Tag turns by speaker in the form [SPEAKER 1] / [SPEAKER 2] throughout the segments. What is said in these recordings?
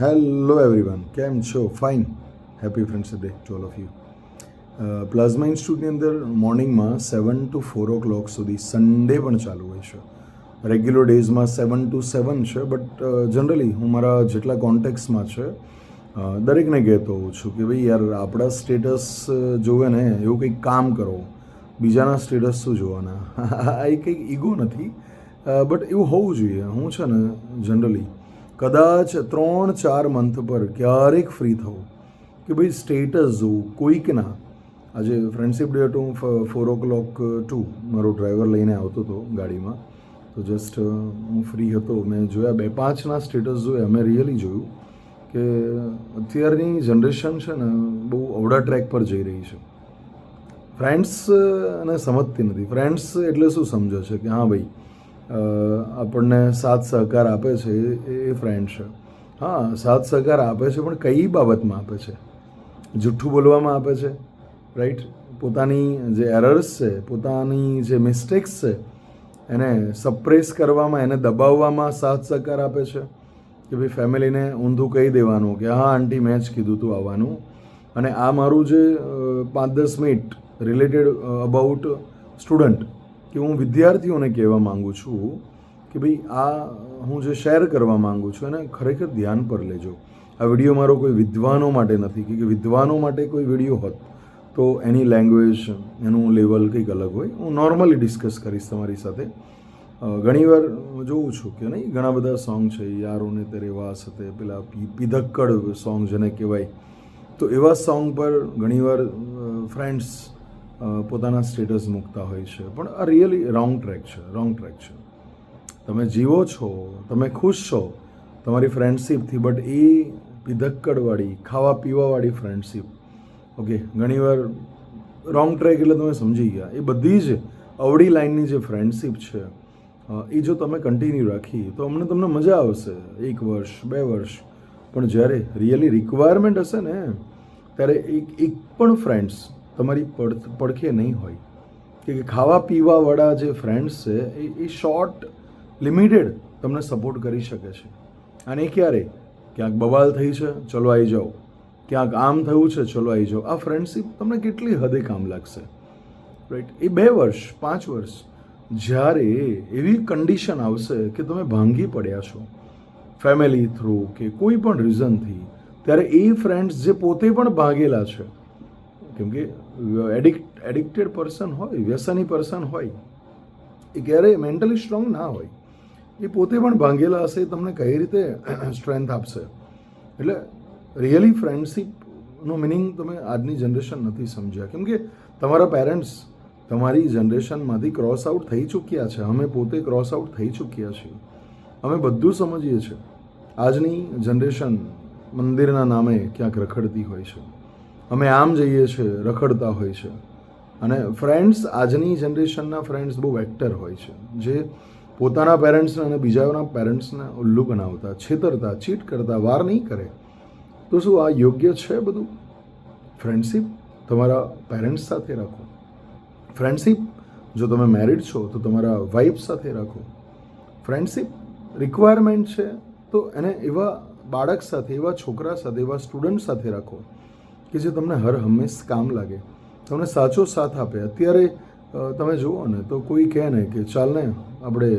[SPEAKER 1] Hello everyone કેમ છો? Fine happy friends day to all of you plasma ઇન્સ્ટિટ્યૂટની અંદર મોર્નિંગમાં seven to four o'clock સુધી Sunday પણ ચાલુ હોય છે. રેગ્યુલર ડેઝમાં સેવન ટુ સેવન છે બટ જનરલી હું મારા જેટલા કોન્ટેક્ટ્સમાં છે દરેકને કહેતો હોઉં છું કે ભાઈ યાર, આપણા સ્ટેટસ જોવે ને, એવું કંઈક કામ કરો. બીજાના સ્ટેટસ શું જોવાના? આ એ કંઈક ઈગો નથી. બટ એવું હોવું જોઈએ. હું છે ને જનરલી કદાચ ત્રણ ચાર મંથ પર ક્યારેક ફ્રી થવું કે ભાઈ સ્ટેટસ જોવું કોઈકના આજે ફ્રેન્ડશિપ ડે હતું ફોર ઓ ક્લોક ટુ મારો ડ્રાઈવર લઈને આવતો હતો ગાડીમાં. તો જસ્ટ હું ફ્રી હતો. મેં જોયા બે પાંચના સ્ટેટસ જોયા. મેં રિયલી જોયું કે અત્યારની જનરેશન છે ને, બહુ અવડા ટ્રેક પર જઈ રહી છે. ફ્રેન્ડ્સ અને સમજતી નથી. ફ્રેન્ડ્સ એટલે શું સમજે છે? કે હા ભાઈ આપણને સાથ સહકાર આપે છે એ ફ્રેન્ડ છે. હા, સાથ સહકાર આપે છે પણ કઈ બાબતમાં આપે છે? જુઠ્ઠું બોલવામાં આપે છે રાઈટ પોતાની જે એરર્સ છે, પોતાની જે મિસ્ટેક્સ છે, એને સપ્રેસ કરવામાં, એને દબાવવામાં સાથ સહકાર આપે છે? કે ભાઈ ફેમિલીને ઊંધું કહી દેવાનું કે, હા, આંટી, મેં જ કીધું તું આવવાનું. અને આ મારું જે પાંચ દસ મિનિટ રિલેટેડ અબાઉટ સ્ટુડન્ટ કે હું વિદ્યાર્થીઓને કહેવા માગું છું કે ભાઈ આ હું જે શેર કરવા માગું છું એને ખરેખર ધ્યાન પર લેજો. આ વીડિયો મારો કોઈ વિદ્વાનો માટે નથી કે વિદ્વાનો માટે કોઈ વીડિયો હોત તો એની લેંગ્વેજ એનું લેવલ કંઈક અલગ હોય. હું નોર્મલી ડિસ્કસ કરીશ તમારી સાથે. ઘણીવાર જોઉં છું કે નહીં, ઘણા બધા સોંગ છે યારોને તેરે વાસ હતે, પેલા પીધક્કડ સોંગ જેને કહેવાય. તો એવા સોંગ પર ઘણીવાર ફ્રેન્ડ્સ પોતાના સ્ટેટસ મૂકતા હોય છે. પણ આ રિયલી રોંગ ટ્રેક છે રોંગ ટ્રેક છે. તમે જીવો છો, તમે ખુશ છો, તમારી ફ્રેન્ડશીપથી બટ એ પીધક્કડવાળી, ખાવા પીવાવાળી ફ્રેન્ડશીપ ઓકે ઘણીવાર રોંગ ટ્રેક એટલે તમે સમજી ગયા. એ બધી જ અવળી લાઈનની જે ફ્રેન્ડશિપ છે એ જો તમે કન્ટિન્યુ રાખી તો અમને તમને મજા આવશે એક વર્ષ, બે વર્ષ. પણ જ્યારે રિયલી રિક્વાયરમેન્ટ હશે ને, ત્યારે એક એક પણ ફ્રેન્ડ્સ તમારી પડ પડખે નહીં હોય. કે ખાવા પીવાવાળા જે ફ્રેન્ડ્સ છે, એ એ શોર્ટ લિમિટેડ તમને સપોર્ટ કરી શકે છે. અને એ ક્યારે? ક્યાંક બવાલ થઈ છે, ચલો આવી જાઓ. ક્યાંક આમ થયું છે, ચલો આવી જાઓ. આ ફ્રેન્ડશીપ તમને કેટલી હદે કામ લાગશે? રાઈટ એ બે વર્ષ, પાંચ વર્ષ, જ્યારે એવી કન્ડિશન આવશે કે તમે ભાંગી પડ્યા છો. ફેમિલી થ્રુ કે કોઈ પણ રીઝનથી ત્યારે એ ફ્રેન્ડ્સ જે પોતે પણ ભાગેલા છે કેમ કે એડિક્ટ એડિક્ટેડ પર્સન હોય, વ્યસની પર્સન હોય, એ ક્યારેય મેન્ટલી સ્ટ્રોંગ ના હોય, એ પોતે પણ ભાંગેલા હશે એ તમને કઈ રીતે સ્ટ્રેન્થ આપશે? એટલે રિયલી ફ્રેન્ડશીપનો મિનિંગ તમે આજની જનરેશન નથી સમજ્યા. કેમ કે તમારા પેરેન્ટ્સ તમારી જનરેશનમાંથી ક્રોસ આઉટ થઈ ચૂક્યા છે. અમે પોતે ક્રોસ આઉટ થઈ ચૂક્યા છીએ. અમે બધું સમજીએ છીએ. આજની જનરેશન મંદિરના નામે ક્યાંક રખડતી હોય છે. અમે આમ જઈએ છીએ, રખડતા હોય છે. અને ફ્રેન્ડ્સ આજની જનરેશનના ફ્રેન્ડ્સ બહુ એક્ટર હોય છે. જે પોતાના પેરેન્ટ્સને અને બીજાના પેરેન્ટ્સને ઉલ્લુ બનાવતા, છેતરતા ચીટ કરતા, વાર નહીં કરે. તો શું આ યોગ્ય છે બધું? ફ્રેન્ડશીપ તમારા પેરેન્ટ્સ સાથે રાખો. ફ્રેન્ડશીપ જો તમે મેરિડ છો, તો તમારા વાઇફ સાથે રાખો. ફ્રેન્ડશીપ રિક્વાયરમેન્ટ છે, તો એને એવા બાળક સાથે, એવા છોકરા સાથે, એવા સ્ટુડન્ટ સાથે રાખો. કે જે તમને હર હંમેશ કામ લાગે. તમને સાચો સાથ આપે. અત્યારે તમે જુઓ ને, તો કોઈ કહે ને કે, ચાલ ને, આપણે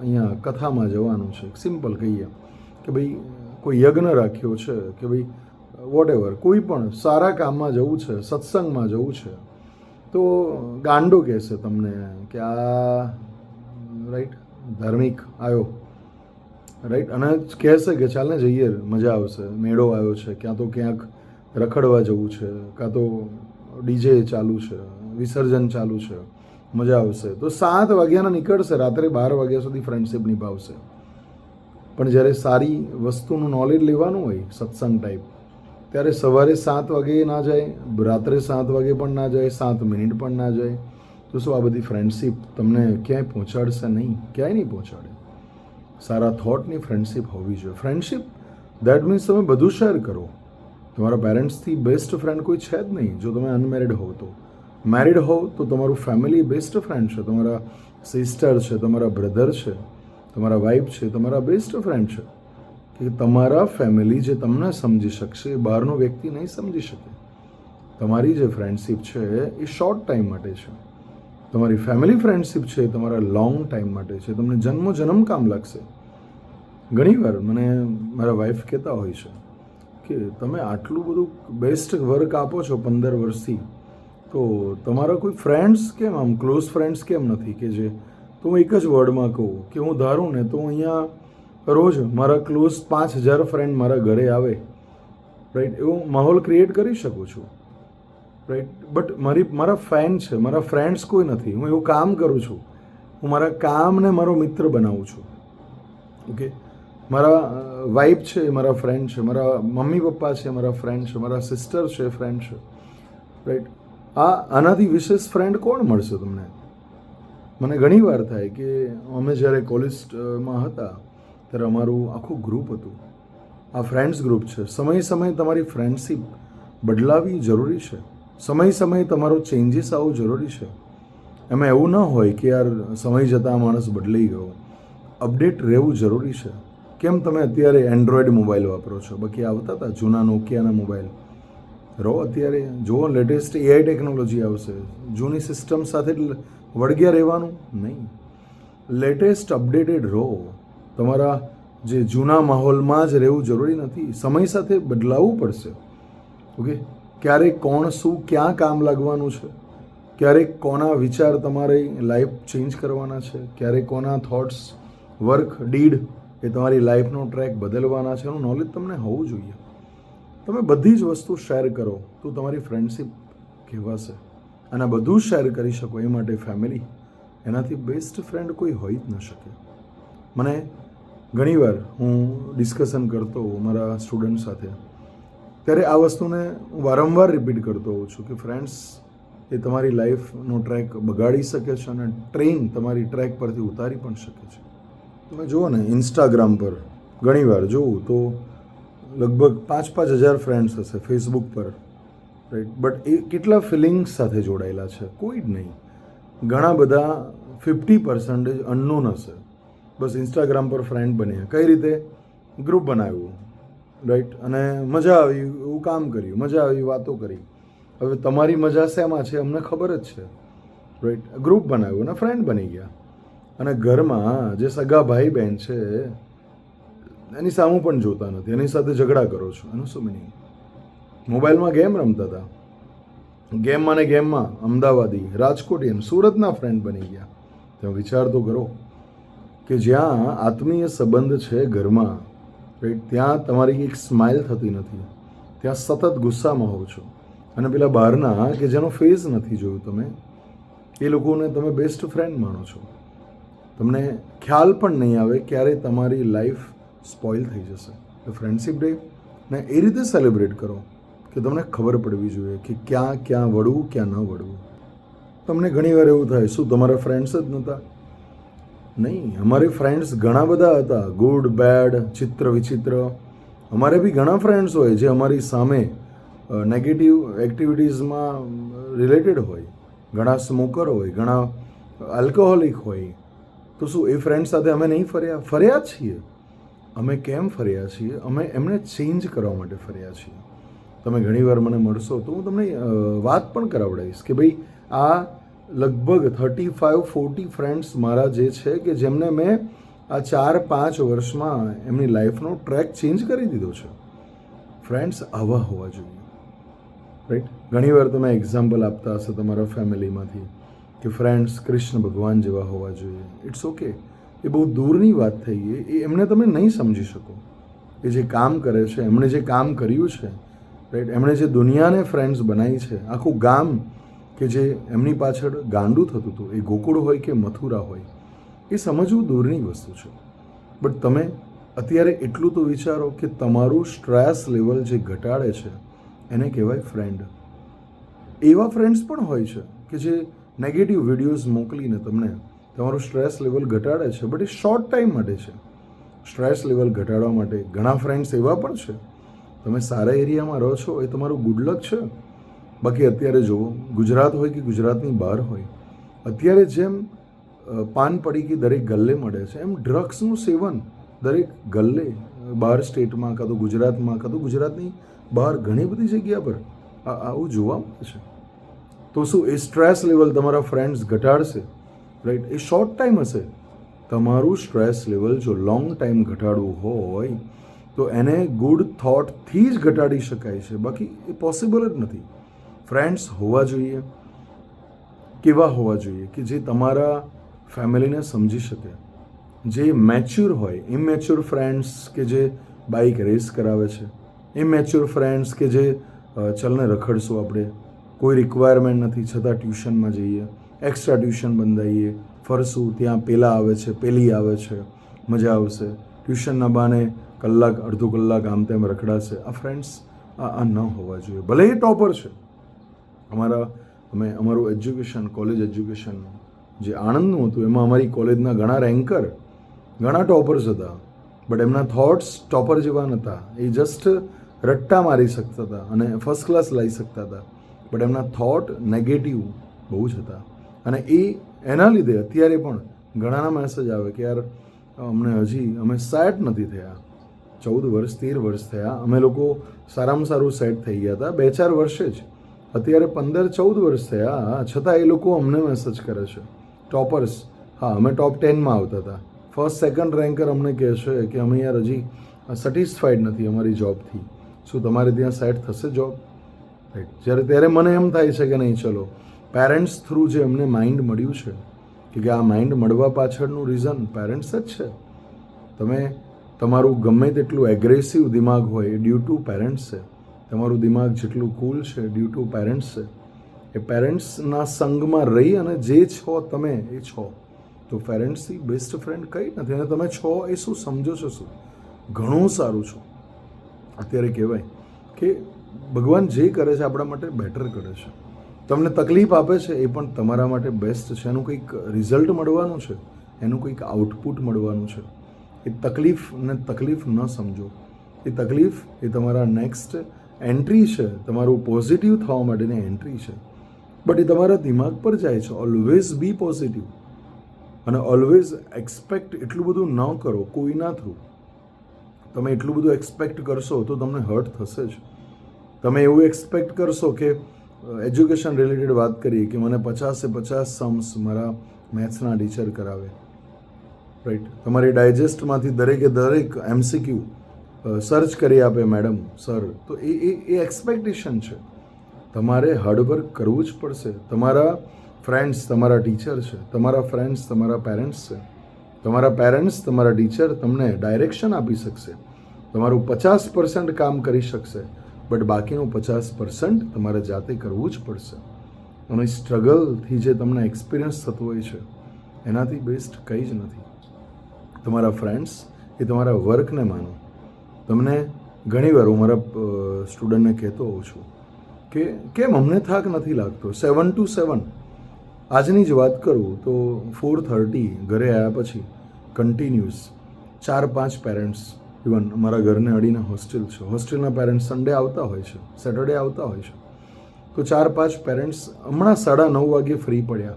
[SPEAKER 1] અહીંયા કથામાં જવાનું છે. સિમ્પલ કહીએ કે ભાઈ, કોઈ યજ્ઞ રાખ્યો છે કે ભાઈ વોટ એવર કોઈ પણ સારા કામમાં જવું છે, સત્સંગમાં જવું છે, તો ગાંડો કહેશે તમને કે, આ રાઈટ ધાર્મિક આવ્યો રાઈટ અને કહેશે કે ચાલને જઈએ, મજા આવશે. મેળો આવ્યો છે. ક્યાં તો ક્યાંક રખડવા જવું છે, કાં તો ડીજે ચાલુ છે, વિસર્જન ચાલુ છે, મજા આવશે. તો સાત વાગ્યાના નીકળશે, રાત્રે બાર વાગ્યા સુધી ફ્રેન્ડશિપ નિભાવશે. પણ જ્યારે સારી વસ્તુનું નોલેજ લેવાનું હોય, સત્સંગ ટાઈપ ત્યારે સવારે સાત વાગે ના જાય, રાત્રે સાત વાગે પણ ના જાય, સાત મિનિટ પણ ના જાય. તો શું આ બધી ફ્રેન્ડશિપ તમને ક્યાંય પહોંચાડશે નહીં? ક્યાંય નહીં પહોંચાડે. સારા થોટની ફ્રેન્ડશિપ હોવી જોઈએ. ફ્રેન્ડશિપ દેટ મીન્સ તમે બધું શેર કરો. તમારા પેરેન્ટ્સથી બેસ્ટ ફ્રેન્ડ કોઈ છે જ નહીં, જો તમે અનમેરિડ હોવ તો. મેરિડ હોવ તો તમારું ફેમિલી બેસ્ટ ફ્રેન્ડ છે, તમારા સિસ્ટર છે, તમારા બ્રધર છે, તમારા વાઈફ છે, તમારા બેસ્ટ ફ્રેન્ડ છે. કે તમારા ફેમિલી જે તમને સમજી શકશે, એ બહારનો વ્યક્તિ નહીં સમજી શકે. તમારી જે ફ્રેન્ડશિપ છે, એ શોર્ટ ટાઈમ માટે છે. તમારી ફેમિલી ફ્રેન્ડશિપ છે તમારા લોંગ ટાઈમ માટે છે. તમને જન્મો જન્મ કામ લાગશે. ઘણીવાર મને મારા વાઈફ કહેતા હોય છે કે તમે આટલું બધું બેસ્ટ વર્ક આપો છો પંદર વર્ષથી, તો તમારા કોઈ ફ્રેન્ડ્સ કેમ આમ ક્લોઝ ફ્રેન્ડ્સ કેમ નથી? કે જે તો હું એક જ વર્ડમાં કહું, કે હું ધારું ને તો અહીંયા રોજ મારા ક્લોઝ પાંચ હજાર ફ્રેન્ડ મારા ઘરે આવે. રાઈટ એવો માહોલ ક્રિએટ કરી શકું છું. રાઈટ બટ મારી, મારા ફેન છે, મારા ફ્રેન્ડ્સ કોઈ નથી. હું એવું કામ કરું છું. હું મારા કામને મારો મિત્ર બનાવું છું. ઓકે મારા વાઈફ છે મારા ફ્રેન્ડ છે, મારા મમ્મી પપ્પા છે મારા ફ્રેન્ડ છે, મારા સિસ્ટર છે ફ્રેન્ડ છે. રાઈટ આ આનાથી વિશેષ ફ્રેન્ડ કોણ મળશે તમને? મને ઘણી વાર થાય કે અમે જ્યારે કોલેજમાં હતા, ત્યારે અમારું આખું ગ્રુપ હતું. આ ફ્રેન્ડ્સ ગ્રુપ છે. સમય સમયે તમારી ફ્રેન્ડશીપ બદલાવી જરૂરી છે. સમય સમયે તમારો ચેન્જીસ આવવું જરૂરી છે. એમાં એવું ન હોય કે યાર સમય જતાં માણસ બદલાઈ ગયો. અપડેટ રહેવું જરૂરી છે. કેમ તમે અત્યારે એન્ડ્રોઈડ મોબાઈલ વાપરો છો? બાકી આવતા હતા જૂના નોકિયાના મોબાઈલ રહો અત્યારે, જુઓ લેટેસ્ટ એઆઈ ટેકનોલોજી આવશે. જૂની સિસ્ટમ સાથે વળગ્યા રહેવાનું? નહીં. લેટેસ્ટ અપડેટેડ રહો. તમારા જે જૂના માહોલમાં જ રહેવું જરૂરી નથી. સમય સાથે બદલાવવું પડશે. ઓકે? ક્યારે કોણ શું ક્યાં કામ લાગવાનું છે? ક્યારેક કોના વિચાર તમારે લાઈફ ચેન્જ કરવાના છે? ક્યારે કોના થોટ્સ વર્ક ડીડ એ તમારી લાઈફનો ટ્રેક બદલવાના છે એનું નોલેજ તમને હોવું જોઈએ. તમે બધી જ વસ્તુ શેર કરો તો તમારી ફ્રેન્ડશિપ કહેવાશે. અને બધું શેર કરી શકો એ માટે ફેમિલી એનાથી બેસ્ટ ફ્રેન્ડ કોઈ હોઈ જ ન શકે. મને ઘણીવાર હું ડિસ્કશન કરતો હોઉં મારા સ્ટુડન્ટ સાથે, ત્યારે આ વસ્તુને હું વારંવાર રિપીટ કરતો હોઉં છું કે ફ્રેન્ડ્સ એ તમારી લાઈફનો ટ્રેક બગાડી શકે છે અને ટ્રેન તમારી ટ્રેક પરથી ઉતારી પણ શકે છે. તમે જુઓ ને ઇન્સ્ટાગ્રામ પર ઘણીવાર જોઉં તો લગભગ પાંચ પાંચ હજાર ફ્રેન્ડ્સ હશે ફેસબુક પર રાઈટ બટ એ કેટલા ફિલિંગ્સ સાથે જોડાયેલા છે? કોઈ જ નહીં. ઘણા બધા ફિફ્ટી પર્સન્ટેજ અનનોન હશે. બસ ઇન્સ્ટાગ્રામ પર ફ્રેન્ડ બન્યા. કઈ રીતે? ગ્રુપ બનાવ્યું. રાઈટ અને મજા આવી, એવું કામ કર્યું. મજા આવી, વાતો કરી. હવે તમારી મજા શેમાં છે? અમને ખબર જ છે. રાઈટ ગ્રુપ બનાવ્યું અને ફ્રેન્ડ બની ગયા. અને ઘરમાં જે સગા ભાઈ બહેન છે, એની સામું પણ જોતા નથી. એની સાથે ઝઘડા કરો છો. એનું શું મિનિંગ મોબાઈલમાં ગેમ રમતા હતા. ગેમમાં ને ગેમમાં અમદાવાદી રાજકોટિયન સુરતના ફ્રેન્ડ બની ગયા. તમે વિચાર તો કરો કે જ્યાં આત્મીય સંબંધ છે ઘરમાં ત્યાં તમારી એક સ્માઇલ થતી નથી. ત્યાં સતત ગુસ્સામાં હોવ છો. અને પેલા બહારના, કે જેનો ફેસ નથી જોયું તમે, એ લોકોને તમે બેસ્ટ ફ્રેન્ડ માનો છો. તમને ખ્યાલ પણ નહીં આવે ક્યારે તમારી લાઈફ સ્પોઇલ થઈ જશે. તો ફ્રેન્ડશિપ ડે ને એ રીતે સેલિબ્રેટ કરો કે તમને ખબર પડવી જોઈએ કે ક્યાં ક્યાં વળવું, ક્યાં ન વળવું. તમને ઘણીવાર એવું થાય, શું તમારા ફ્રેન્ડ્સ જ નહોતા? નહીં, અમારે ફ્રેન્ડ્સ ઘણા બધા હતા. ગુડ બેડ ચિત્ર, વિચિત્ર. અમારે બી ઘણા ફ્રેન્ડ્સ હોય જે અમારી સામે નેગેટિવ એક્ટિવિટીઝમાં રિલેટેડ હોય. ઘણા સ્મોકર હોય, ઘણા આલ્કોહોલિક હોય. તો શું, એ ફ્રેન્ડ સાથે અમે નહીં ફર્યા? ફર્યા છીએ. અમે કેમ ફર્યા છીએ? અમે એમને ચેન્જ કરવા માટે ફર્યા છીએ. તમે ઘણીવાર મને મળશો તો હું તમને વાત પણ કરાવડાવીશ કે ભાઈ, આ લગભગ થર્ટી ફાઇવ ફોર્ટી ફ્રેન્ડ્સ મારા જે છે કે જેમને મેં આ ચાર પાંચ વર્ષમાં એમની લાઈફનો ટ્રેક ચેન્જ કરી દીધો છે. ફ્રેન્ડ્સ આવા હોવા જોઈએ. રાઈટ ઘણીવાર તમે એક્ઝામ્પલ આપતા હશો તમારા ફેમિલીમાંથી કે ફ્રેન્ડ્સ કૃષ્ણ ભગવાન જેવા હોવા જોઈએ. ઇટ્સ ઓકે એ બહુ દૂરની વાત થઈ ગઈ. એ એમને તમે નહીં સમજી શકો. એ જે કામ કરે છે, એમણે જે કામ કર્યું છે રાઈટ એમણે જે દુનિયાને ફ્રેન્ડ્સ બનાવી છે, આખું ગામ કે જે એમની પાછળ ગાંડું થતું હતું, એ ગોકુળ હોય કે મથુરા હોય, એ સમજવું દૂરની વસ્તુ છે. બટ તમે અત્યારે એટલું તો વિચારો કે તમારું સ્ટ્રેસ લેવલ જે ઘટાડે છે, એને કહેવાય ફ્રેન્ડ એવા ફ્રેન્ડ્સ પણ હોય છે કે જે નેગેટિવ વિડીયોઝ મોકલીને તમને તમારું સ્ટ્રેસ લેવલ ઘટાડે છે બટ એ શોર્ટ ટાઈમ માટે છે. સ્ટ્રેસ લેવલ ઘટાડવા માટે ઘણા ફ્રેન્ડ્સ એવા પણ છે. તમે સારા એરિયામાં રહો છો, એ તમારું ગુડલક છે. બાકી અત્યારે જુઓ, ગુજરાત હોય કે ગુજરાતની બહાર હોય, અત્યારે જેમ પાન પાન પડીકી દરેક ગલ્લે મળે છે, એમ ડ્રગ્સનું સેવન દરેક ગલ્લે બહાર સ્ટેટમાં કાં તો ગુજરાતમાં, કાં તો ગુજરાતની બહાર ઘણી બધી જગ્યા પર આવું જોવા મળે છે. તો શું એ સ્ટ્રેસ લેવલ તમારા ફ્રેન્ડ્સ ઘટાડશે? રાઈટ એ શોર્ટ ટાઈમ હશે. તમારું સ્ટ્રેસ લેવલ જો લોંગ ટાઈમ ઘટાડવું હોય, તો એને ગુડ થોટથી જ ઘટાડી શકાય છે. બાકી એ પોસિબલ જ નથી. ફ્રેન્ડ્સ હોવા જોઈએ. કેવા હોવા જોઈએ? કે જે તમારા ફેમિલીને સમજી શકે. જે મેચ્યોર હોય ઇમેચ્યોર ફ્રેન્ડ્સ કે જે બાઇક રેસ કરાવે છે. ઇમેચ્યોર ફ્રેન્ડ્સ કે જે ચલને રખડશું આપણે. કોઈ રિક્વાયરમેન્ટ નથી, છતાં ટ્યુશનમાં જઈએ એક્સ્ટ્રા ટ્યુશન બંધાઈએ, ફરશું, ત્યાં પેલા આવે છે, પેલી આવે છે, મજા આવશે. ટ્યુશનના બહાને કલાક, અડધો કલાક આમ તેમ રખડાશે. આ ફ્રેન્ડ્સ આ આ ન હોવા જોઈએ. ભલે એ ટોપર છે. અમારા અમે અમારું એજ્યુકેશન કોલેજ એજ્યુકેશન જે આણંદનું હતું, એમાં અમારી કોલેજના ઘણા રેન્કર ઘણા ટોપર્સ હતા. બટ એમના થોટ્સ ટોપર જેવા નહોતા એ જસ્ટ રટ્ટા મારી શકતા હતા અને ફર્સ્ટ ક્લાસ લાવી શકતા હતા. બટ એમના થોટ નેગેટિવ બહુ જ હતા. અને એ, એના લીધે અત્યારે પણ ઘણાના મેસેજ આવે કે યાર, અમને હજી, અમે સેટ નથી થયા. ચૌદ વર્ષ, તેર વર્ષ થયા. અમે લોકો સારામાં સારું સેટ થઈ ગયા હતા. બે ચાર વર્ષે જ. અત્યારે પંદર, ચૌદ વર્ષ થયા. છતાં એ લોકો અમને મેસેજ કરે છે. ટોપર્સ હા, અમે ટોપ ટેનમાં આવતા હતા. ફર્સ્ટ સેકન્ડ રેન્કર અમને કહે છે કે અમે યાર હજી સેટિસ્ફાઈડ નથી અમારી જોબથી શું તમારે ત્યાં સેટ થશે જોબ રાઈટ જ્યારે ત્યારે મને એમ થાય છે કે નહીં, ચલો પેરેન્ટ્સ થ્રુ જે એમને માઇન્ડ મળ્યું છે, કે આ માઇન્ડ મળવા પાછળનું રીઝન પેરેન્ટ્સ જ છે. તમે, તમારું ગમે તેટલું એગ્રેસિવ દિમાગ હોય, એ ડ્યુ ટુ પેરેન્ટ્સ છે. તમારું દિમાગ જેટલું કૂલ છે ડ્યુ ટુ પેરેન્ટ્સ છે. એ પેરેન્ટ્સના સંગમાં રહી અને જે છો તમે, એ છો. તો પેરેન્ટ્સથી બેસ્ટ ફ્રેન્ડ કંઈ નથી. અને તમે છો એ શું? સમજો છો શું? ઘણું સારું છો. અત્યારે કહેવાય કે ભગવાન જે કરે છે આપણા માટે બેટર કરે છે. તમને તકલીફ આપે છે એ પણ તમારા માટે બેસ્ટ છે. એનું કંઈક રિઝલ્ટ મળવાનું છે. એનું કંઈક આઉટપુટ મળવાનું છે. એ તકલીફને તકલીફ ન સમજો. એ તકલીફ એ તમારા નેક્સ્ટ એન્ટ્રી છે. તમારું પોઝિટિવ થવા માટેની એન્ટ્રી છે. બટ એ તમારા દિમાગ પર જાય છે. ઓલવેઝ બી પોઝિટિવ અને ઓલવેઝ એક્સપેક્ટ એટલું બધું ન કરો. કોઈના થ્રુ તમે એટલું બધું એક્સપેક્ટ કરશો તો તમને હર્ટ થશે જ. તમે એવું એક્સપેક્ટ કરશો કે એજ્યુકેશન રિલેટેડ વાત કરીએ કે મને પચાસે પચાસ સમ્સ મારા મેથ્સના ટીચર કરાવે. રાઈટ તમારી ડાયજેસ્ટમાંથી દરેકે દરેક એમસીક્યુ સર્ચ કરી આપે મેડમ સર તો એ એ એ એક્સપેક્ટેશન છે. તમારે હાર્ડવર્ક કરવું જ પડશે. તમારા ફ્રેન્ડ્સ તમારા ટીચર છે. તમારા ફ્રેન્ડ્સ તમારા પેરેન્ટ્સ છે. તમારા પેરેન્ટ્સ તમારા ટીચર તમને ડાયરેક્શન આપી શકશે. તમારું પચાસ પર્સન્ટ કામ કરી શકશે. બટ બાકીનું પચાસ પર્સન્ટ તમારે જાતે કરવું જ પડશે. અને સ્ટ્રગલથી જે તમને એક્સપિરિયન્સ થતો હોય છે, એનાથી બેસ્ટ કંઈ જ નથી. તમારા ફ્રેન્ડ્સ એ તમારા વર્કને માનો. તમને ઘણીવાર હું મારા સ્ટુડન્ટને કહેતો હોઉં છું કે, કેમ અમને થાક નથી લાગતો? સેવન ટુ સેવન આજની જ વાત કરું તો ફોર થર્ટી ઘરે આવ્યા પછી કન્ટિન્યુઅસ ચાર પાંચ પેરેન્ટ્સ ઇવન અમારા ઘરને અડીને હોસ્ટેલ છે. હોસ્ટેલના પેરેન્ટ્સ સન્ડે આવતા હોય છે. સેટરડે આવતા હોય છે. તો ચાર પાંચ પેરેન્ટ્સ હમણાં સાડા નવ વાગે ફ્રી પડ્યા.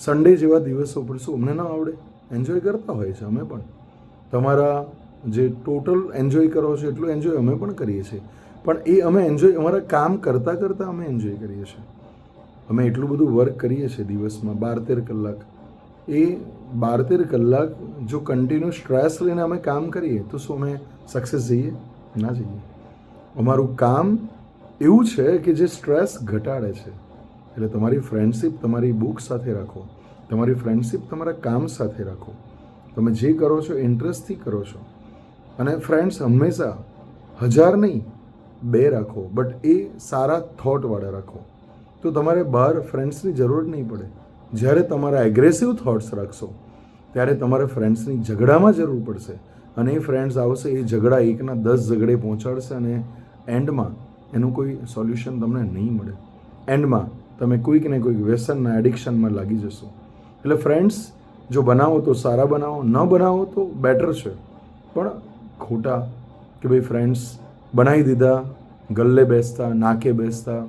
[SPEAKER 1] સન્ડે જેવા દિવસો પર શું અમને ના આવડે. એન્જોય કરતા હોય છે અમે પણ. તમારા જે ટોટલ એન્જોય કરો છો એટલું એન્જોય અમે પણ કરીએ છીએ. પણ એ અમે એન્જોય અમારા કામ કરતાં કરતાં અમે એન્જોય કરીએ છીએ. અમે એટલું બધું વર્ક કરીએ છીએ દિવસમાં બાર તેર કલાક. એ બાર તેર કલાક જો કન્ટિન્યુ સ્ટ્રેસ લઈને અમે કામ કરીએ, તો શું અમે સક્સેસ જઈએ? ના જઈએ. અમારું કામ એવું છે કે જે સ્ટ્રેસ ઘટાડે છે. એટલે તમારી ફ્રેન્ડશિપ તમારી બુક સાથે રાખો. તમારી ફ્રેન્ડશિપ તમારા કામ સાથે રાખો. તમે જે કરો છો ઇન્ટરેસ્ટથી કરો છો. અને ફ્રેન્ડ્સ હંમેશા હજાર નહીં, બે રાખો. બટ એ સારા થોટવાળા રાખો. તો તમારે બહાર ફ્રેન્ડ્સની જરૂર નહીં પડે. જ્યારે તમારા એગ્રેસિવ થોટ્સ રાખશો, ત્યારે તમારે ફ્રેન્ડ્સની ઝઘડામાં જરૂર પડશે. અને એ ફ્રેન્ડ્સ આવશે, એ ઝઘડા એકના દસ ઝઘડે પહોંચાડશે અને એન્ડમાં એનું કોઈ સોલ્યુશન તમને નહીં મળે. એન્ડમાં તમે કોઈક ને કોઈક વ્યસનના એડિક્શનમાં લાગી જશો. એટલે ફ્રેન્ડ્સ જો બનાવો તો સારા બનાવો, ન બનાવો તો બેટર છે. પણ ખોટા કે ભાઈ ફ્રેન્ડ્સ બનાવી દીધા, ગલ્લે બેસતા, નાકે બેસતા,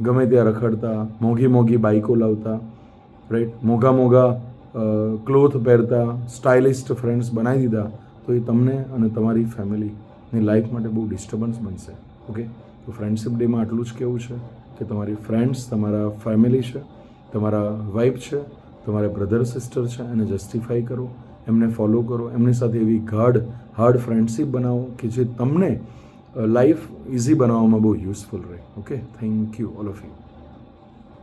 [SPEAKER 1] ગમે ત્યાં રખડતા, મોંઘી મોંઘી બાઇકો લાવતા રાઈટ? મોઘા મોંઘા ક્લોથ પહેરતા સ્ટાઇલિસ્ટ ફ્રેન્ડ્સ બનાવી દીધા, તો એ તમને અને તમારી ફેમિલીની લાઈફ માટે બહુ ડિસ્ટર્બન્સ બનશે. ઓકે તો ફ્રેન્ડશિપ ડેમાં આટલું જ કહેવું છે કે તમારી ફ્રેન્ડ્સ તમારા ફેમિલી છે, તમારા વાઈફ છે, તમારા બ્રધર સિસ્ટર છે, એને જસ્ટિફાઈ કરો, એમને ફોલો કરો, એમની સાથે એવી ગાઢ હાર્ડ ફ્રેન્ડશિપ બનાવો કે જે તમને લાઈફ ઇઝી બનાવવામાં બહુ યુઝફુલ રહે. Okay thank you all of you